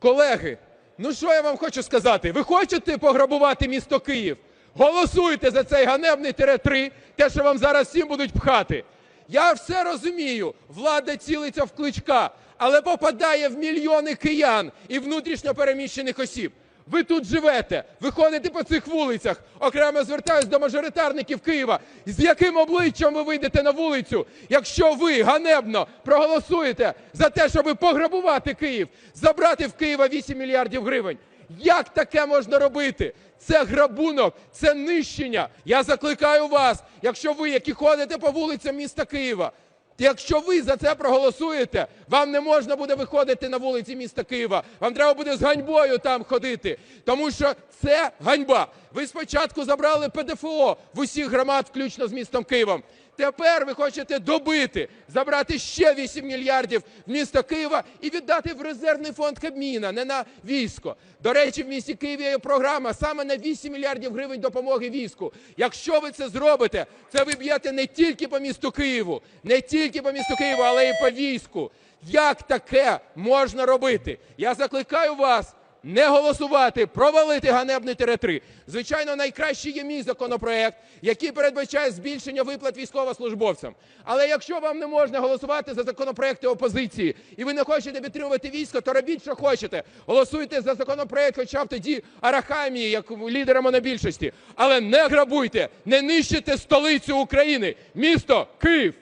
Колеги, ну що я вам хочу сказати? Ви хочете пограбувати місто Київ? Голосуйте за цей ганебний тире-3, те, що вам зараз всім будуть пхати. Я все розумію, влада цілиться в кличка, але попадає в мільйони киян і внутрішньо переміщених осіб. Ви тут живете, ви ходите по цих вулицях. Окремо звертаюсь до мажоритарників Києва. З яким обличчям ви вийдете на вулицю, якщо ви ганебно проголосуєте за те, щоб пограбувати Київ, забрати в Києва 8 мільярдів гривень? Як таке можна робити? Це грабунок, це нищення. Я закликаю вас, якщо ви, які ходите по вулицям міста Києва, Якщо ви за це проголосуєте, вам не можна буде виходити на вулиці міста Києва. Вам треба буде з ганьбою там ходити, тому що це ганьба. Ви спочатку забрали ПДФО в усіх громад, включно з містом Києвом. Тепер ви хочете добити, забрати ще 8 мільярдів в місто Києва і віддати в резервний фонд Кабміна, не на військо. До речі, в місті Києві є програма саме на 8 мільярдів гривень допомоги війську. Якщо ви це зробите, це ви б'єте не тільки по місту Києву, не тільки по місту Києву, але й по війську. Як таке можна робити? Я закликаю вас не голосувати, провалити ганебний тире-3. Звичайно, найкращий є мій законопроект, який передбачає збільшення виплат військовослужбовцям. Але якщо вам не можна голосувати за законопроекти опозиції і ви не хочете підтримувати військо, то робіть, що хочете. Голосуйте за законопроект, хоча б тоді Арахамії, як лідера монобільшості. Але не грабуйте, не нищите столицю України, місто Київ.